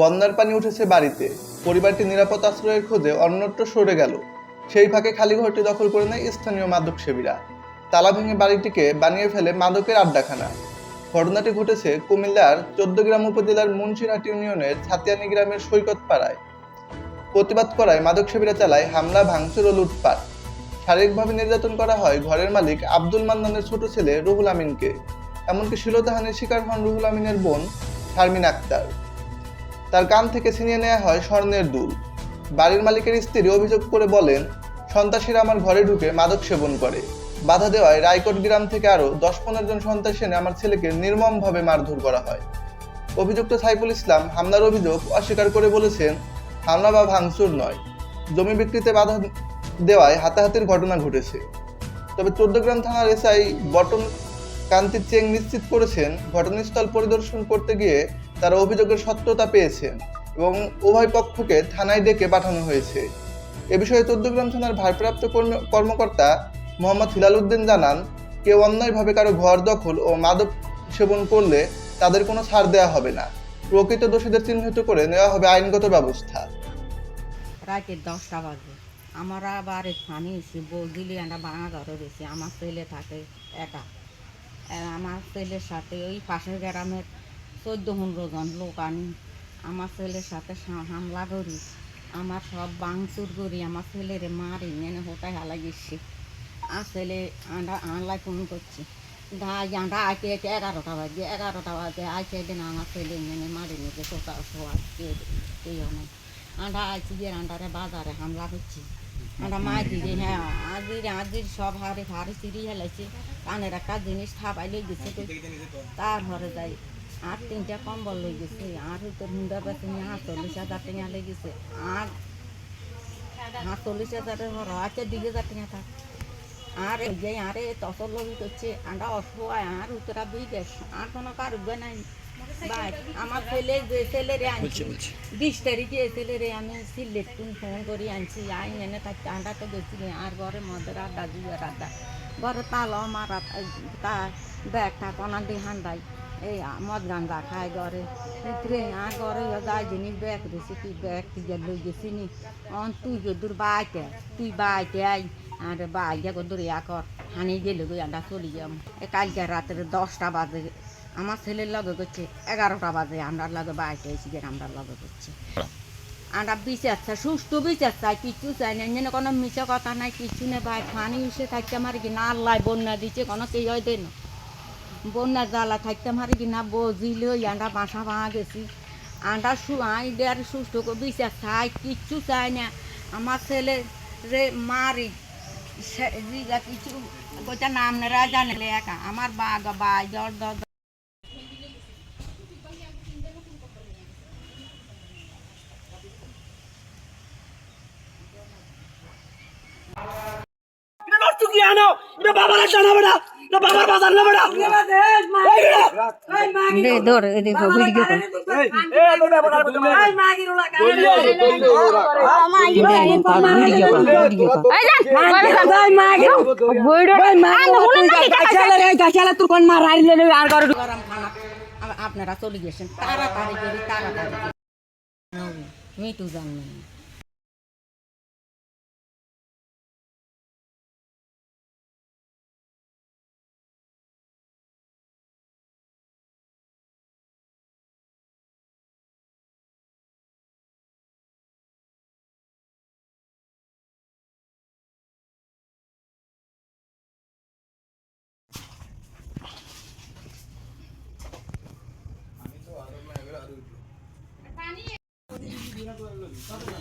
বন্যার পানি উঠেছে বাড়িতে। পরিবারটি নিরাপদ আশ্রয়ের খোঁজে অন্যত্র সরে গেল। সেই ফাঁকে খালি ঘরটি দখল করে নেয় স্থানীয় মাদক সেবীরা। তালা ভেঙে বাড়িটিকে বানিয়ে ফেলে মাদকের আড্ডাখানা। ঘটনাটি ঘটেছে কুমিল্লার চোদ্দগ্রাম উপজেলার মুন্সিরহাট ইউনিয়নের ছাতিয়ানি গ্রামের সৈকত পাড়ায় প্রতিবাদ করায় মাদক সেবীরা চালায় হামলা, ভাঙচুর ও লুটপাট। শারীরিকভাবে নির্যাতন করা হয় ঘরের মালিক আব্দুল মান্নানের ছোট ছেলে রুহুল আমিনকে। এমনকি শিলতাহানের শিকার হন রুহুল আমিনের বোন শারমিন আক্তার। তার কান থেকে ছিনিয়ে নেওয়া হয় স্বর্ণের দুল। বাড়ির মালিকের স্ত্রী অভিযোগ করে বলেন, সন্ত্রাসীরা আমার ঘরে ঢুকে মাদক সেবন করে। বাধা দেওয়ায় রায়কোট গ্রাম থেকে আরও দশ পনেরো জন সন্ত্রাসী এনে আমার ছেলেকে নির্মমভাবে মারধর করা হয়। অভিযুক্ত সাইফুল ইসলাম হামলার অভিযোগ অস্বীকার করে বলেছেন, হামলা বা ভাঙচুর নয়। জমি বিক্রিতে বাধা দেওয়ায় হাতাহাতির ঘটনা ঘটেছে। তবে চোদ্দগ্রাম থানার এসআই বটন কান্তি চেং নিশ্চিত করেছেন ঘটনাস্থল পরিদর্শন করতে গিয়ে তারা অভিযোগের সত্যতা পেয়েছেন এবং উভয় পক্ষকে থানায় ডেকে পাঠানো হয়েছে। এ বিষয়ে চোদ্দগ্রাম থানার ভারপ্রাপ্ত কর্মকর্তা মোহাম্মদ হিলাল উদ্দিন জানান, কেউ অন্যায়ভাবে কারও ঘর দখল ও মাদক সেবন করলে তাদের কোনো ছাড় দেওয়া হবে না। প্রকৃত দোষীদের চিহ্নিত করে নেওয়া হবে আইনগত ব্যবস্থা। রাতের দশটা বাজে। আমরা আবার পানি এসে বৌদিলি আমরা বাঙা ঘরে রয়েছি আমার ছেলে থাকে একা। আমার ছেলের সাথে ওই পাশের গ্রামের চোদ্দ পনেরো জন লোক আনি। আমার ছেলের সাথে হামলা করি। আমার সব বাংচুর করি। আমার ছেলেরে মারি। নেনে হোটায় হালা গেছি আর ছেলে আন্ডা আনলাই ফোন করছি। দাই আন্ডা আইতে আইতে এগারোটা বাজে। এগারোটা বাজে। আইতে দিন আমার ছেলে নেনে মারি নিতে সোটা শোয়া এই অনেক আন্ডা আইছি যে আন্ডারে বাজারে হামলা করছি। আন্ডা মা দিদি হ্যাঁ আজির আজির সব হারে হারে চিরি হেলাইছে কানের একটা জিনিস থাপাই লই গেছে তো তারপরে যাই আর তিনটা কম্বল লই গেছে আর তোর হুন্ডা বেছে নিয়ে আটচল্লিশ হাজার টাকা লেগেছে আর আটচল্লিশ হাজারের ঘর আছে দুই হাজার টাকা থাক আর এই যে আরে লবি করছে আন্ডা অসহায় আর উত্তরা বিদেশ আর কোনো কারুজ্ঞ নাই বাই আমার ছেলে যে ছেলেরে আনছি। বিশ তারিখে ছেলেরে আমি সিলেট ফোন করে আনছি। আই এনে থাকতে আন্ডাতে গেছি আর ঘরে মদের আড্ডা দুয়ার আড্ডা ঘরে তালো মারা তা ব্যাগটা কনা দিয়ে হান্দাই এই মদ গান্দা খায় ঘরে। ভিতরে আর ঘরে যাই জিনিস ব্যাগ দিছি তুই ব্যাগ তুই লই গেছি নি অন তুই গদুর বাইতে তুই বাইতে আই আর বাইতে গদুর ইয়া কর হানি গেলে গই আন্ডা চলি যাম। কালকে রাতের দশটা বাজে আমার ছেলের লগে করছে এগারোটা বাজে আমরা লগে বাইতে এসে আমরা লগে করছে। আমরা বিচার চাই সুস্থ বিচার চাই কিচ্ছু চাই না এখানে কোনো মিশে কথা নাই কিছু নেই ভাই পানি উসে থাকতে আমার কি না আল্লাহ বন্যা দিচ্ছে কোনো কেউ হয় দেন বন্যা জ্বালা থাকতে আমার কি না বজিলে আমরা বাসা ভাঙা গেছি। আমরা সু আই দেয়ার সুস্থ বিচার চাই কিচ্ছু চাই না। আমার ছেলে রে মারি কিছু নাম নেরা জানে একা আমার বাগা বাই জ্বর দর এটা নষ্ট কি আনো এটা বাবার একটা না বেটা এটা বাবার বাজার না বেটা দে ধর এদি ভিডিও কর ভিডিও কর ভিডিও কর আপনারা চলে গেছেন তাড়াতাড়ি করি তাড়াতাড়ি মিটু Okay.